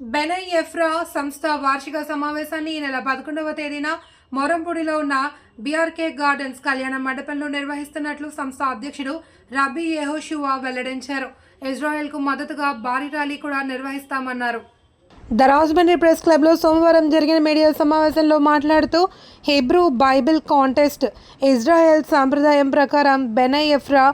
బెనై ఎఫ్రా సంస్థ వార్షిక సమావేశాన్ని ఈ నెల పదకొండవ తేదీన మొరంపూడిలో ఉన్న బీఆర్కే గార్డెన్స్ కళ్యాణ మండపంలో నిర్వహిస్తున్నట్లు సంస్థ అధ్యక్షుడు రబీ యెహోషువా వెల్లడించారు. ఇజ్రాయెల్కు మద్దతుగా భారీ ర్యాలీ కూడా నిర్వహిస్తామన్నారు. ద రాజమండ్రి ప్రెస్ క్లబ్లో సోమవారం జరిగిన మీడియా సమావేశంలో మాట్లాడుతూ హెబ్రూ బైబిల్ కాంటెస్ట్ ఇజ్రాయెల్ సాంప్రదాయం ప్రకారం బెనై ఎఫ్రా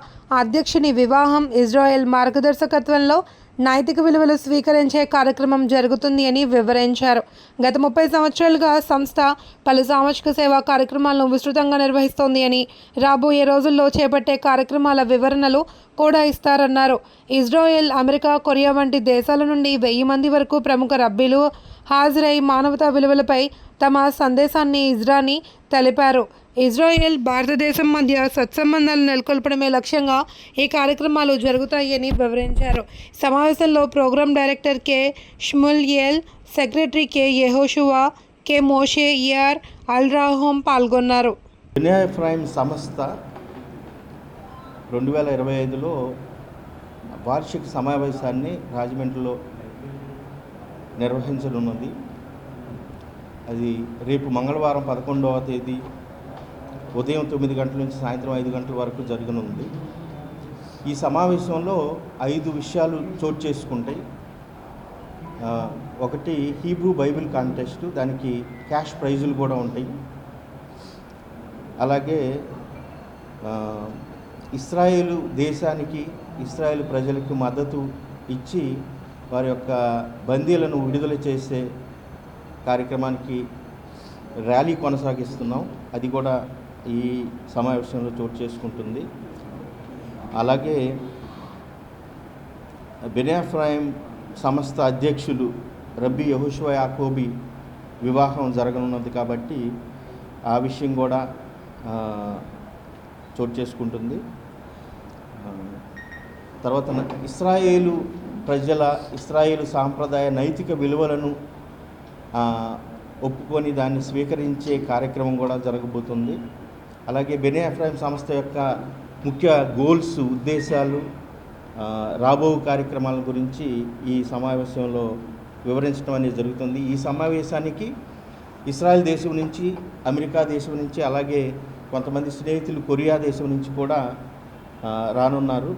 అధ్యక్షుని వివాహం ఇజ్రాయెల్ మార్గదర్శకత్వంలో నైతిక విలువలు స్వీకరించే కార్యక్రమం జరుగుతుంది అని వివరించారు. గత ముప్పై సంవత్సరాలుగా సంస్థ పలు సామాజిక సేవా కార్యక్రమాలను విస్తృతంగా నిర్వహిస్తోంది అని రాబోయే రోజుల్లో చేపట్టే కార్యక్రమాల వివరణలు కూడా ఇస్తారన్నారు. ఇజ్రాయెల్ అమెరికా కొరియా వంటి దేశాల నుండి వెయ్యి మంది వరకు ప్రముఖ రబ్బీలు హాజరై మానవతా విలువలపై తమ సందేశాన్ని ఇజ్రాని తెలిపారు. ఇజ్రాయెల్ భారతదేశం మధ్య సత్సంబంధాలు నెలకొల్పడమే లక్ష్యంగా ఈ కార్యక్రమాలు జరుగుతాయని వివరించారు. సమావేశంలో program director K. Samuel secretary K. Yehoshua K. Moshe ఇఆర్ అల్రాహోం పాల్గొన్నారు. ఫ్రైమ్ సంస్థ రెండు వేల ఇరవై ఐదులో వార్షిక సమావేశాన్ని రాజమండ్రిలో నిర్వహించనున్నది. అది రేపు మంగళవారం పదకొండవ తేదీ ఉదయం తొమ్మిది గంటల నుంచి సాయంత్రం ఐదు గంటల వరకు జరగనుంది. ఈ సమావేశంలో ఐదు విషయాలు చోటు చేసుకుంటాయి ఒకటి హీబ్రూ బైబిల్ కాంటెస్ట్ దానికి క్యాష్ ప్రైజులు కూడా ఉంటాయి. అలాగే ఇస్రాయేల్ దేశానికి ఇస్రాయేల్ ప్రజలకు మద్దతు ఇచ్చి వారి యొక్క బందీలను విడుదల చేసే కార్యక్రమానికి ర్యాలీ కొనసాగిస్తున్నాం. అది కూడా ఈ సమావేశంలో చోటు చేసుకుంటుంది. అలాగే బెనాఫ్రాయిం సంస్థ అధ్యక్షులు రబ్బీ యహుష్వా యాకోబి వివాహం జరగనున్నది కాబట్టి ఆ విషయం కూడా చోటు చేసుకుంటుంది. తర్వాత ఇస్రాయేలు ప్రజల ఇస్రాయేలు సాంప్రదాయ నైతిక విలువలను ఒప్పుకొని దాన్ని స్వీకరించే కార్యక్రమం కూడా జరగబోతుంది. అలాగే బెనే ఎఫ్రాయిం సంస్థ యొక్క ముఖ్య గోల్స్ ఉద్దేశాలు రాబో కార్యక్రమాల గురించి ఈ సమావేశంలో వివరించడం అనేది జరుగుతుంది. ఈ సమావేశానికి ఇస్రాయెల్ దేశం నుంచి అమెరికా దేశం నుంచి అలాగే కొంతమంది స్నేహితులు కొరియా దేశం నుంచి కూడా రానున్నారు.